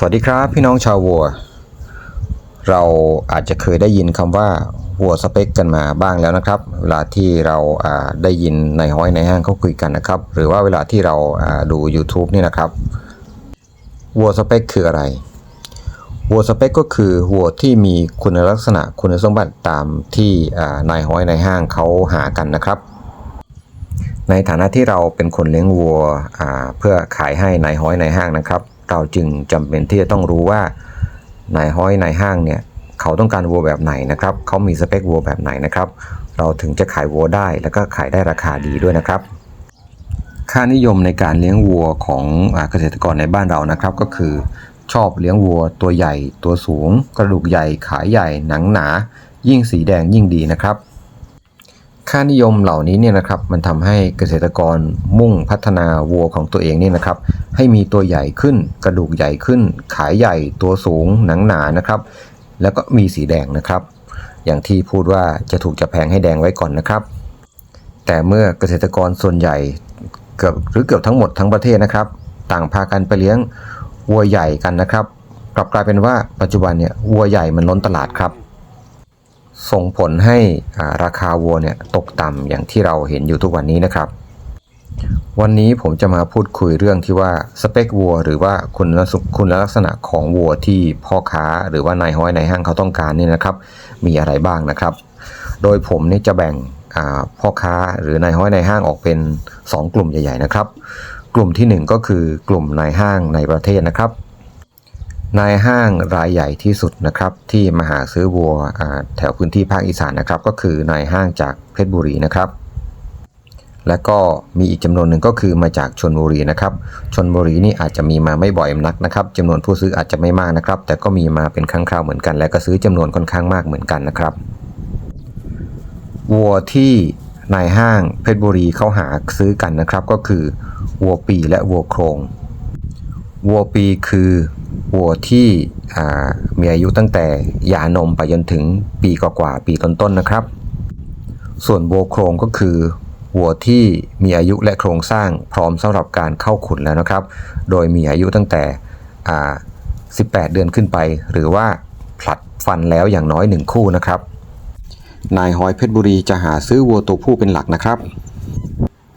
สวัสดีครับพี่น้องชาววัว เราอาจจะเคยได้ยินคำว่าวัวสเปคกันมาบ้างแล้วนะครับ เวลาที่เราได้ยินในห้อยในห้างเขาคุยกันนะครับ หรือว่าเวลาที่เราดู YouTube นี่นะครับวัวสเปคคืออะไรวัวสเปคก็คือวัวที่มีคุณลักษณะคุณสมบัติตามที่นายห้อยในห้างเขาหากันนะครับ ในฐานะที่เราเป็นคนเลี้ยงวัวเพื่อขายให้นายห้อยในห้างนะครับ เราจึงจำเป็นที่จะต้องรู้ว่านายห้อยนายห้างเนี่ยเขาต้องการวัวแบบไหนนะครับเขามีสเปควัวแบบไหนนะครับเราถึงจะขายวัวได้แล้วก็ขายได้ราคาดีด้วยนะครับ ค่านิยมในการเลี้ยงวัวของอเกษตรกรในบ้านเรานะครับ ก็คือชอบเลี้ยงวัวตัวใหญ่ ตัวสูง กระดูกใหญ่ ขายใหญ่ หนังหนา ยิ่งสีแดงยิ่งดีนะครับ ค่านิยมเหล่านี้เนี่ยนะครับมันทำให้เกษตรกรมุ่งพัฒนาวัวของตัวเองเนี่ยนะครับ ให้มีตัวใหญ่ขึ้น กระดูกใหญ่ขึ้น ขายใหญ่ตัวสูงหนังหนานะครับ แล้วก็มีสีแดงนะครับ อย่างที่พูดว่าจะถูกจะแพงให้แดงไว้ก่อนนะครับ แต่เมื่อเกษตรกรส่วนใหญ่เกือบหรือเกือบทั้งหมดทั้งประเทศนะครับ ต่างพากันไปเลี้ยงวัวใหญ่กันนะครับ กลับกลายเป็นว่าปัจจุบันเนี่ยวัวใหญ่มันล้นตลาดครับ ส่งผลให้ราคาวัวเนี่ยตกต่ำอย่างที่เราเห็นอยู่ทุกวันนี้นะครับ วันนี้ผมจะมาพูดคุยเรื่องที่ว่าสเปควัวหรือว่าคุณลักษณะคุณลักษณะของวัวที่พ่อค้าหรือว่านายห้อยนายห้างเขาต้องการนี่นะครับ มีอะไรบ้างนะครับ โดยผมนี่จะแบ่งพ่อค้าหรือนายห้อยนายห้างออกเป็น 2 กลุ่มใหญ่ ๆนะครับ กลุ่มทีหนึ่1 ก็คือกลุ่มนายห้างในประเทศนะครับ นายห้างรายใหญ่ที่สุดนะครับที่มาหาซื้อวัวแถวพื้นที่ภาคอีสานนะครับ ก็คือนายห้างจากเพชรบุรีนะครับ และก็มีอีกจำนวนหนึ่งก็คือมาจากชนบุรีนะครับชนบุรีนี่อาจจะมีมาไม่บ่อยนักนะครับจำนวนผู้ซื้ออาจจะไม่มากนะครับ แต่ก็มีมาเป็นครั้งคราวเหมือนกัน และก็ซื้อจำนวนค่อนข้างมากเหมือนกันนะครับวัวที่นายห้างเพชรบุรีเขาหาซื้อกันนะครับ ก็คือวัวปีและวัวโครง วัวปีคือวัวที่มีอายุตั้งแต่หย่านมไปจนถึงปีกว่าๆปีต้นๆนะครับ ส่วนวัวโครงก็คือวัวที่มีอายุและโครงสร้างพร้อมสำหรับการเข้าขุนแล้วนะครับ โดยมีอายุตั้งแต่ 18 เดือนขึ้นไป หรือว่าผลัดฟันแล้วอย่างน้อย 1 คู่นะครับ นายฮอยเพชรบุรีจะหาซื้อวัวตัวผู้เป็นหลักนะครับ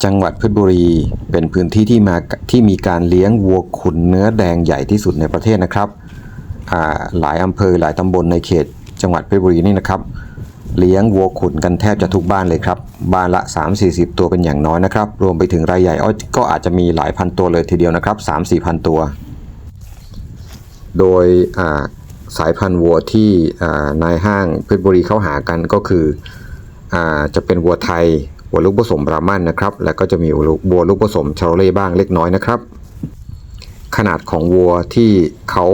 จังหวัดเพชรบุรี เป็นพื้นที่ที่มาที่มีการเลี้ยงวัวขุนเนื้อแดงใหญ่ที่สุดในประเทศนะครับหลายอำเภอหลายตำบลในเขต จังหวัดเพชรบุรีนี่นะครับ เลี้ยงวัวขุนกันแทบจะทุกบ้านเลยครับ บ้านละ 3-40 ตัวเป็นอย่างน้อยนะครับ รวมไปถึงรายใหญ่ก็อาจจะมีหลายพันตัวเลยทีเดียวนะครับ 3-4พันตัว โดยาสายพันธุ์วัวที่นายห้างเพชรบุรีเขาหากันก็คือจะเป็นวัวไทย วัวลูกผสมบรามันนะครับ แล้วก็จะมีวัวลูกผสมชาโรเล่บ้างเล็กน้อยนะครับ ขนาดของวัวที่เขา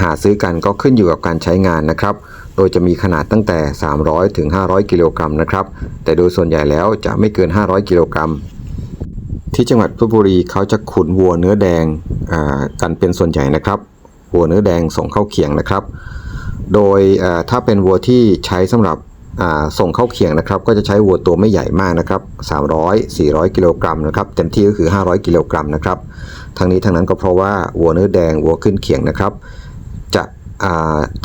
หาซื้อกันก็ขึ้นอยู่กับการใช้งานนะครับ โดยจะมีขนาดตั้งแต่ 300ถึง500 กิโลกรัมนะครับ แต่โดยส่วนใหญ่แล้วจะไม่เกิน 500 กิโลกรัม ที่จังหวัดเพชรบุรีเขาจะขุนวัวเนื้อแดงกันเป็นส่วนใหญ่นะครับ วัวเนื้อแดงส่งเข้าเขียงนะครับ โดยถ้าเป็นวัวที่ใช้สำหรับ ส่งเข้าเขียงนะครับ ก็จะใช้วัวตัวไม่ใหญ่มากนะครับ 300 400 กิโลกรัมนะครับ เต็มที่ก็คือ 500 กิโลกรัมนะครับ ทั้งนี้ทั้งนั้นก็เพราะว่าวัวเนื้อแดงวัวขึ้นเขียงนะครับ จะ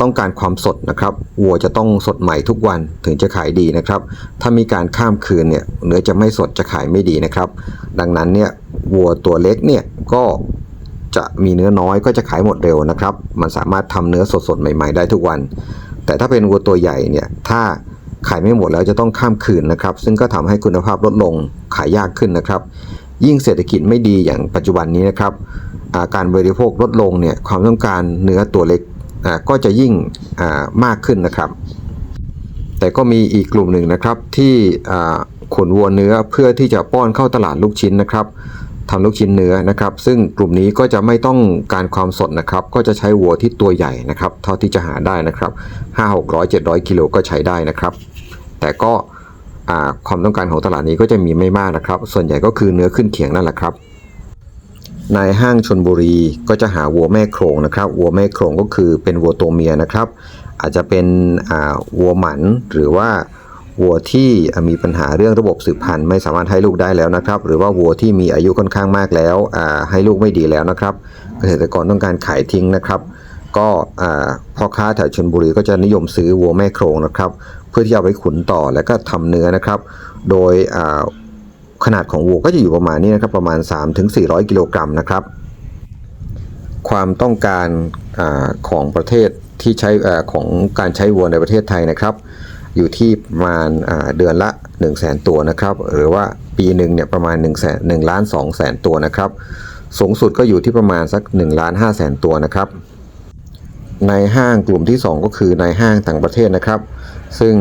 ต้องการความสดนะครับ วัวจะต้องสดใหม่ทุกวันถึงจะขายดีนะครับ ถ้ามีการข้ามคืนเนี่ยเนื้อจะไม่สดจะขายไม่ดีนะครับ ดังนั้นเนี่ยวัวตัวเล็กเนี่ยก็จะมีเนื้อน้อยก็จะขายหมดเร็วนะครับ มันสามารถทำเนื้อสดๆใหม่ ๆ ได้ทุกวัน แต่ถ้าเป็นวัวตัวใหญ่เนี่ยถ้า ขายไม่หมดแล้วจะต้องข้ามคืนนะครับ ซึ่งก็ทำให้คุณภาพลดลงขายยากขึ้นนะครับ ยิ่งเศรษฐกิจไม่ดีอย่างปัจจุบันนี้นะครับาการบริโภคลดลงเนี่ยความต้องการเนื้อตัวเล็กก็จะยิ่งามากขึ้นนะครับ แต่ก็มีอีกกลุ่มหนึ่งนะครับที่ขนวัวเนื้อเพื่อที่จะป้อนเข้าตลาดลูกชิ้นนะครับทำลูกชิ้นเนื้อนะครับ ซึ่งกลุ่มนี้ก็จะไม่ต้องการความสดนะครับ ก็จะใช้วัวที่ตัวใหญ่นะครับ เท่าที่จะหาได้นะครับ5 600 700กิโลก็ใช้ได้นะครับ แต่ก็ความต้องการของตลาดนี้ก็จะมีไม่มากนะครับ ส่วนใหญ่ก็คือเนื้อขึ้นเขียงนั่นแหละครับในห้างชนบุรีก็จะหาวัวแม่โครงนะครับ วัวแม่โครงก็คือเป็นวัวตัวเมียนะครับ อาจจะเป็นวัวหมันหรือว่าวัวที่มีปัญหาเรื่องระบบสืบพันธุ์ไม่สามารถให้ลูกได้แล้วนะครับ หรือว่าวัวที่มีอายุค่อนข้างมากแล้วให้ลูกไม่ดีแล้วนะครับ เกษตรกรต้องการขายทิ้งนะครับ ก็พ่อค้าแถวชนบุรีก็จะนิยมซื้อวัวแม่โครงนะครับ พื่อที่จะเอาไปขุนต่อแล้วก็ทำเนื้อนะครับ โดยขนาดของวัวก็จะอยู่ประมาณนี้นะครับประมาณ 3-400 กิโลกรัมนะครับ ความต้องการอาของประเทศที่ใช้อของการใช้วัวในประเทศไทยนะครับ อยู่ที่ประมาณาเดือนละ 1 0 0 0 0แสนตัวนะครับ หรือว่าปีหนึ่งเนี่ยประมาณ1 0 0 0 0 1ล้าน2แสนตัวนะครับ สูงสุดก็อยู่ที่ประมาณสัก1ล้าน5แสนตัวนะครับ ในห้างกลุ่มที่ 2 ก็คือในห้างต่างประเทศนะครับ ซึ่ง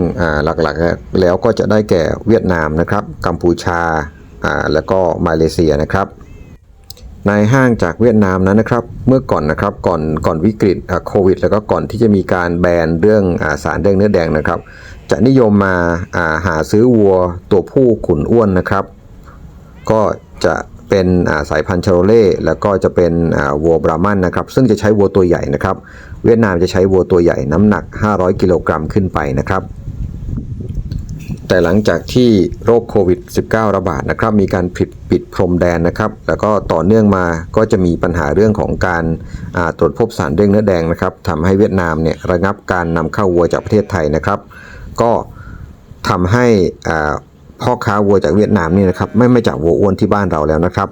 หลักๆแล้วก็จะได้แก่เวียดนามนะครับ กัมพูชาแล้วก็มาเลเซียนะครับในห้างจากเวียดนามนั้นนะครับ เมื่อก่อนนะครับก่อนก่อนวิกฤตโควิด แล้วก็ก่อนที่จะมีการแบนเรื่องอาสารแดงเนื้อแดงนะครับ จะนิยมมาาหาซื้อวัวตัวผู้ขุนอ้วนนะครับ ก็จะเป็นาสายพันธุ์ชาโรเล่แล้วก็จะเป็นวัวบรามันนะครับ ซึ่งจะใช้วัวตัวใหญ่นะครับ เวียดนามจะใช้วัวตัวใหญ่น้ำหนัก 500 กิโลกรัมขึ้นไปนะครับ แต่หลังจากที่โรคโควิด -19 ระบาดนะครับ มีการปิดปิดพรมแดนนะครับ แล้วก็ต่อเนื่องมาก็จะมีปัญหาเรื่องของการาตรวจพบสารเด้งเนื้อแดงนะครับทำให้เวียดนามเนี่ยระงับการนำเข้าวัวจากประเทศไทยนะครับ ก็ทำให้พ่อค้าวัวจากเวียดนามนี่นะครับไม่ไม่จากวัวอ้วนที่บ้านเราแล้วนะครับ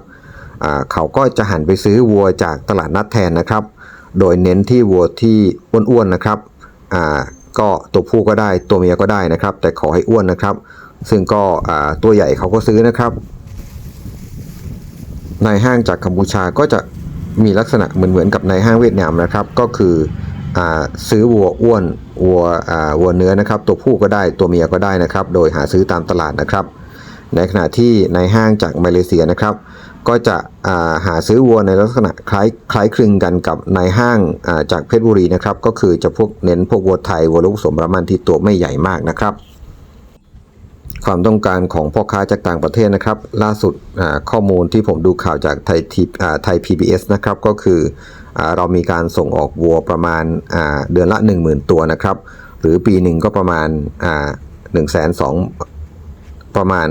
เขาก็จะหันไปซื้อวัวจากตลาดนัดแทนนะครับ โดยเน้นที่วัวที่อ้วนๆนะครับอ่าก็ตัวผู้ก็ได้ตัวเมียก็ได้นะครับ แต่ขอให้อ้วนนะครับ ซึ่งก็อ่าตัวใหญ่เขาก็ซื้อนะครับในห้างจากกัมพูชาก็จะมีลักษณะเหมือนเหมือนกับในห้างเวียดนามนะครับ ก็คืออาซื้อวัวอ้วนวัวอ่าวัวเนื้อนะครับ ตัวผู้ก็ได้ตัวเมียก็ได้นะครับ โดยหาซื้อตามตลาดนะครับ ในขณะที่ในห้างจากมาเลเซียนะครับ ก็จะาหาซื้อวัวในลักษณะคล้ายคล้ายคลึงกันกับในห้างาจากเพชรบุรีนะครับ ก็คือจะพวกเน้นพวกวัวไทยวัวลูกสมประมาณที่ตัวไม่ใหญ่มากนะครับ ความต้องการของพ่อค้าจากต่างประเทศนะครับ ล่าสุดข้อมูลที่ผมดูข่าวจากไทยทีไทย PBS นะครับก็คืออเรามีการส่งออกวัวประมาณาเดือนละ 10,000 ตัวนะครับ หรือปีหนึ่งก็ประมาณอ่า1 2 0 0 0ประมาณ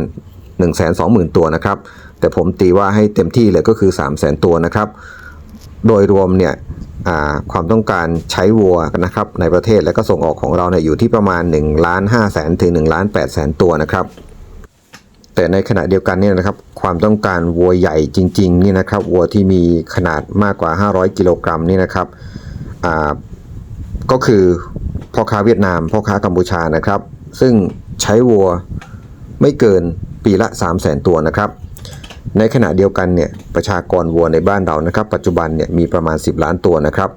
1 2 0 0 0 0 ตัวนะครับ แต่ผมตีว่าให้เต็มที่เลยก็คือ 3 0 0 0 0 0 ตัวนะครับ โดยรวมเนี่ยความต้องการใช้วัวนะครับในประเทศและก็ส่งออกของเราเนี่ยอยู่ที่ประมาณ1ล้าน5แสนถึง1ล้าน8แสนตัวนะครับแต่ในขณะเดียวกันเนี่ยนะครับความต้องการวัวใหญ่จริงๆนี่นะครับวัวที่มีขนาดมากกว่า 500 กิโลกรัมนี่นะครับก็คือพ่อค้าเวียดนามพ่อค้ากัมพูชานะครับ ซึ่งใช้วัวไม่เกินปีละ 3 0 0 0 0 0 ตัวนะครับ ในขณะเดียวกันเนี่ยประชากรวัวในบ้านเรานะครับ ปัจจุบันเนี่ยมีประมาณ 10 ล้านตัวนะครับ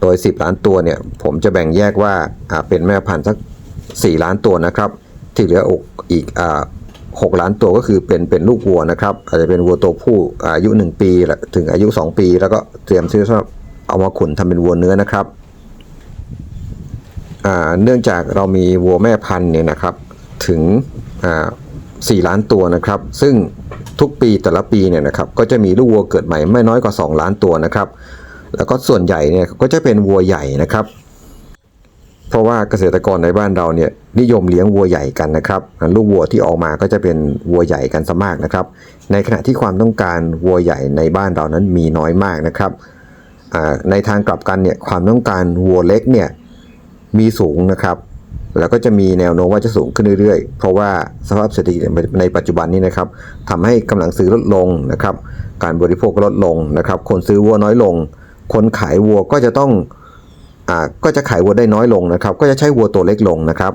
โดย 10 ล้านตัวเนี่ยผมจะแบ่งแยกว่าเป็นแม่พันธุ์สัก 4 ล้านตัวนะครับ ที่เหลืออกอีกอ่า6ล้านตัวก็คือเป็นเป็นลูกวัวนะครับ อาจจะเป็นวัวตัวผู้อายุ 1 ปีถึงอายุ 2 ปี แล้วก็เตรียมซื้อสำหรับเอามาขุนทำเป็นวัวเนื้อนะครับเนื่องจากเรามีวัวแม่พันธุ์เนี่ยนะครับถึงอ่า4ล้านตัวนะครับ ซึ่ง ทุกปีแต่ละปีเนี่ยนะครับก็จะมีลูกวัวเกิดใหม่ไม่น้อยกว่า 2 ล้านตัวนะครับ แล้วก็ส่วนใหญ่เนี่ยก็จะเป็นวัวใหญ่นะครับ เพราะว่าเกษตรกรในบ้านเราเนี่ยนิยมเลี้ยงวัวใหญ่กันนะครับลูกวัวที่ออกมาก็จะเป็นวัวใหญ่กันซะมากนะครับ ในขณะที่ความต้องการวัวใหญ่ในบ้านเรานั้นมีน้อยมากนะครับในทางกลับกันเนี่ยความต้องการวัวเล็กเนี่ยมีสูงนะครับ แล้วก็จะมีแนวโน้มว่าจะสูงขึ้นเรื่อยๆ เพราะว่าสภาพเศรษฐกิจในปัจจุบันนี้นะครับทำให้กำลังซื้อลดลงนะครับ การบริโภคลดลงนะครับ คนซื้อวัวน้อยลง คนขายวัวก็จะต้องอ่าก็จะขายวัวได้น้อยลงนะครับ ก็จะใช้วัวตัวเล็กลงนะครับ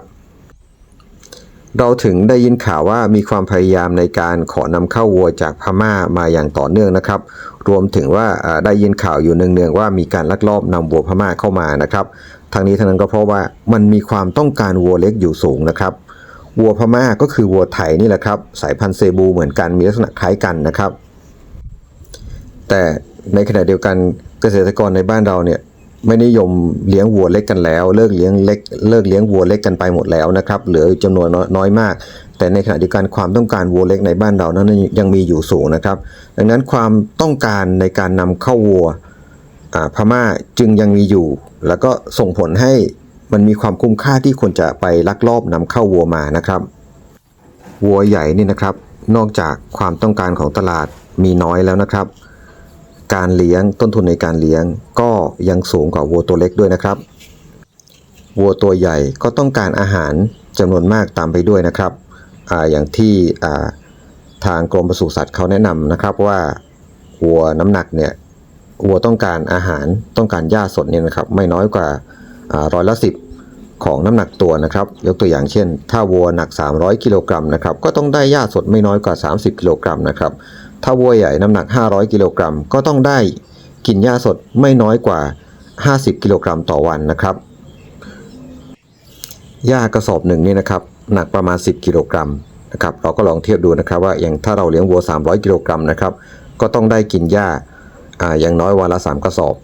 เราถึงได้ยินข่าวว่ามีความพยายามในการขอนำเข้าวัวจากพม่ามาอย่างต่อเนื่องนะครับ รวมถึงว่าอ่าได้ยินข่าวอยู่เนืองๆว่ามีการลักลอบนำวัวพม่าเข้ามานะครับ ทางนี้ทั้งนั้นก็เพราะว่ามันมีความต้องการวัวเล็กอยู่สูงนะครับวัวพม่าก็คือวัวไทยนี่แหละครับ สายพันธุ์เซบูเหมือนกันมีลักษณะคล้ายกันนะครับ แต่ในขณะเดียวกันเกษตรกรในบ้านเราเนี่ยไม่นิยมเลี้ยงวัวเล็กกันแล้ว เลิกเลี้ยงเล็กเลิกเลี้ยงวัวเล็กกันไปหมดแล้วนะครับเหลือจำนวนน้อยมาก แต่ในขณะเดียวกันความต้องการวัวเล็กในบ้านเรานั้นยังมีอยู่สูงนะครับ ดังนั้นความต้องการในการนำเข้าวัว พม่าจึงยังมีอยู่ แล้วก็ส่งผลให้มันมีความคุ้มค่าที่ควรจะไปลักลอบนำเข้าวัวมานะครับวัวใหญ่นี่นะครับ นอกจากความต้องการของตลาดมีน้อยแล้วนะครับ การเลี้ยงต้นทุนในการเลี้ยงก็ยังสูงกว่าวัวตัวเล็กด้วยนะครับวัวตัวใหญ่ก็ต้องการอาหารจำนวนมากตามไปด้วยนะครับออย่างที่ทางกรมปศุสัตว์เขาแนะนำนะครับว่าวัวน้ำหนักเนี่ย วัวต้องการอาหารต้องการหญ้าสดเนี่ยนะครับไม่น้อยกว่าร้อยละสิบของน้ำหนักตัวนะครับ ยกตัวอย่างเช่น ถ้าวัวหนัก 300 กิโลกรัมนะครับก็ต้องได้หญ้าสดไม่น้อยกว่า 30 กิโลกรัมนะครับถ้าวัวใหญ่น้ำหนัก 500 กิโลกรัมก็ต้องได้กินหญ้าสดไม่น้อยกว่า 50 กิโลกรัมต่อวันนะครับหญ้ากระสอบหนึ่งนี่นะครับหนักประมาณ 10 กิโลกรัมนะครับเราก็ลองเทียบดูนะครับว่าอย่างถ้าเราเลี้ยงวัว 300 กิโลกรัมนะครับก็ต้องได้กินหญ้า อ่าอย่างน้อยวันละ 3 กระสอบ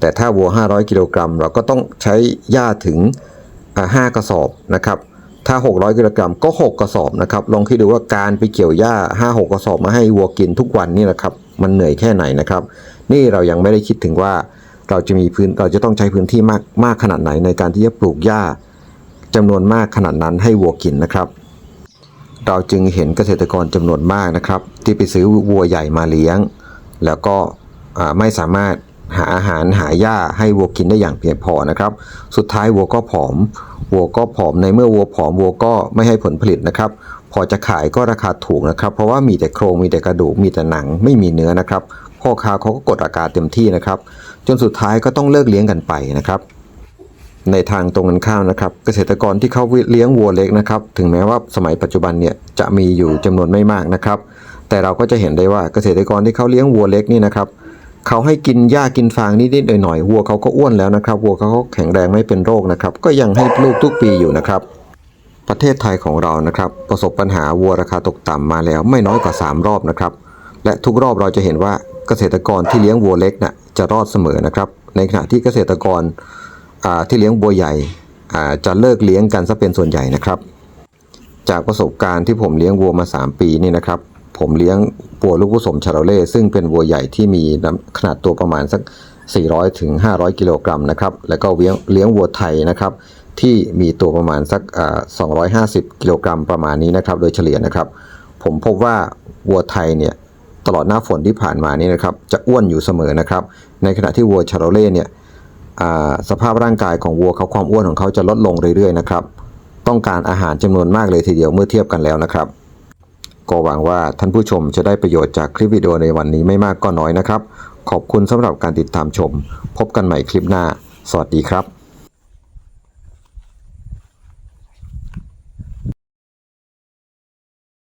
แต่ถ้าวัว 500 กิโลกรัมเราก็ต้องใช้หญ้าถึงอ่า5กระสอบนะครับถ้า 600 กิโลกรัมก็ 6 กระสอบนะครับลองคิดดูว่าการไปเกี่ยวหญ้า 5 6 กระสอบมาให้วัวกินทุกวันนี่นะครับมันเหนื่อยแค่ไหนนะครับ นี่เรายังไม่ได้คิดถึงว่าเราจะมีพื้นเราจะต้องใช้พื้นที่มากมากขนาดไหนในการที่จะปลูกหญ้าจำนวนมากขนาดนั้นให้วัวกินนะครับ เราจึงเห็นเกษตรกรจำนวนมากนะครับ ที่ไปซื้อวัวใหญ่มาเลี้ยง แล้วก็ ไม่สามารถหาอาหารหาหญ้าให้วัวกินได้อย่างเพียงพอนะครับ สุดท้ายวัวก็ผอมวัวก็ผอมในเมื่อวัวผอมวัวก็ไม่ให้ผลผลิตนะครับ พอจะขายก็ราคาถูกนะครับ เพราะว่ามีแต่โครงมีแต่กระดูกมีแต่หนังไม่มีเนื้อนะครับ พ่อค้าเขาก็กดราคาเต็มที่นะครับ จนสุดท้ายก็ต้องเลิกเลี้ยงกันไปนะครับในทางตรงกันข้ามนะครับ เกษตรกรที่เขาเลี้ยงวัวเล็กนะครับ ถึงแม้ว่าสมัยปัจจุบันเนี่ยจะมีอยู่จำนวนไม่มากนะครับ แต่เราก็จะเห็นได้ว่าเกษตรกรที่เขาเลี้ยงวัวเล็กนี่นะครับ เขาให้กินหญ้ากินฟางนิดๆหน่อยๆวัวเขาก็อ้วนแล้วนะครับ วัวเขาก็แข็งแรงไม่เป็นโรคนะครับ ก็ยังให้ลูกทุกปีอยู่นะครับ ประเทศไทยของเรานะครับ ประสบปัญหาวัวราคาตกต่ำมาแล้วไม่น้อยกว่า 3 รอบนะครับ และทุกรอบเราจะเห็นว่าเกษตรกรที่เลี้ยงวัวเล็กน่ะจะรอดเสมอนะครับ ในขณะที่เกษตรกรที่เลี้ยงวัวใหญ่จะเลิกเลี้ยงกันซะเป็นส่วนใหญ่นะครับ จากประสบการณ์ที่ผมเลี้ยงวัวมา 3 ปีนี่นะครับ ผมเลี้ยงวัวลูกผสมชาโรเล่ซึ่งเป็นวัวใหญ่ที่มีขนาดตัวประมาณสัก 400ถึง500 กิโลกรัมนะครับ แล้วก็เลี้ยงเลี้ยงวัวไทยนะครับ ที่มีตัวประมาณสัก 250 กิโลกรัมประมาณนี้นะครับ โดยเฉลี่ยนะครับ ผมพบว่าวัวไทยเนี่ยตลอดหน้าฝนที่ผ่านมานี่นะครับ จะอ้วนอยู่เสมอนะครับ ในขณะที่วัวชาโรเล่เนี่ยสภาพร่างกายของวัวเขาความอ้วนของเขาจะลดลงเรื่อยๆนะครับ ต้องการอาหารจำนวนมากเลยทีเดียวเมื่อเทียบกันแล้วนะครับ ก็หวังว่าท่านผู้ชมจะได้ประโยชน์จากคลิปวิดีโอในวันนี้ไม่มากก็น้อยนะครับ ขอบคุณสำหรับการติดตามชม พบกันใหม่คลิปหน้า สวัสดีครับ